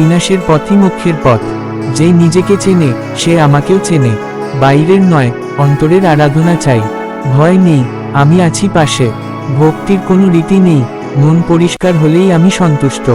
বিনাশের পথই মুখ্যের পথ। যে নিজেকে চেনে, সে আমাকেও চেনে। বাইরের নয়, অন্তরের আরাধনা চাই। ভয় নেই, আমি আছি পাশে। ভক্তির কোনো রীতি নেই। মন পরিষ্কার হলেই আমি সন্তুষ্ট।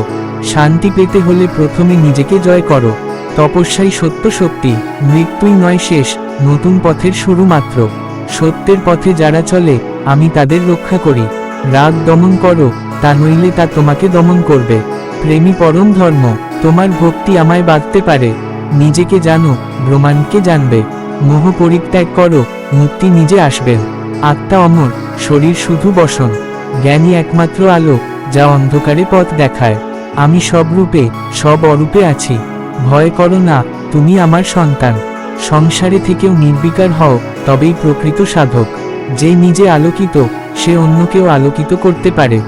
শান্তি পেতে হলে প্রথমে নিজেকে জয় করো। তপস্যাই সত্য শক্তি। মৃত্যুই নয় শেষ, নতুন পথের শুরু মাত্র। সত্যের পথে যারা চলে, আমি তাদের রক্ষা করি। রাগ দমন করো, তা নইলে তা তোমাকে দমন করবে। প্রেমী পরম ধর্ম। তোমার ভক্তি আমায় বাঁধতে পারে। নিজেকে জানো ব্রহ্মাণ্ডকে জানবে। মোহ পরিত্যাগ করো, মুক্তি নিজে আসবেন আত্মা অমর, শরীর শুধু বসন। জ্ঞানী একমাত্র আলো, যা অন্ধকারে পথ দেখায়। আমি সব রূপে, সব অরূপে আছি। ভয় করো না, তুমি আমার সন্তান। সংসারে থেকেও নির্বিকার হও, তবেই প্রকৃত সাধক। যে নিজে আলোকিত, সে অন্যকেও আলোকিত করতে পারে।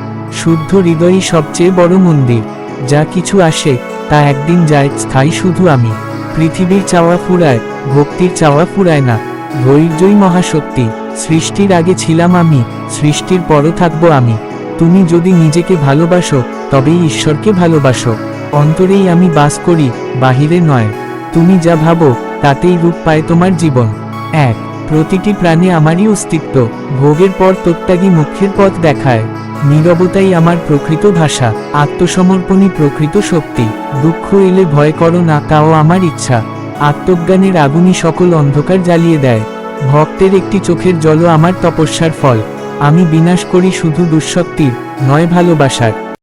শুদ্ধ হৃদয়ই সবচেয়ে বড় মন্দির। যা কিছু আসে তা একদিন যায়, স্থায়ী শুধু আমি। পৃথিবীর চাওয়া ফুরায়, ভক্তির চাওয়া ফুরায় না। ধৈর্যই মহাশক্তি, সৃষ্টির আগে ছিলাম আমি, সৃষ্টির পরও থাকব আমি। তুমি যদি নিজেকে ভালোবাসো, তবেই ঈশ্বরকে ভালোবাসো। অন্তরেই আমি বাস করি, বাহিরে নয়। তুমি যা ভাবো, তাতেই রূপ পায় তোমার জীবন। এক, প্রতিটি প্রাণে আমারই অস্তিত্ব। ভোগের পর প্রত্যাগী মুখ্যের পথ দেখায়। নীরবতাই আমার প্রকৃত ভাষা, আত্মসমর্পণই প্রকৃত শক্তি। দুঃখ এলে ভয় করো না, তাও আমার ইচ্ছা। আত্মজ্ঞানের আগুনই সকল অন্ধকার জ্বালিয়ে দেয়। ভক্তের একটি চোখের জলও আমার তপস্যার ফল। আমি বিনাশ করি শুধু দুঃশক্তির, নয় ভালোবাসার।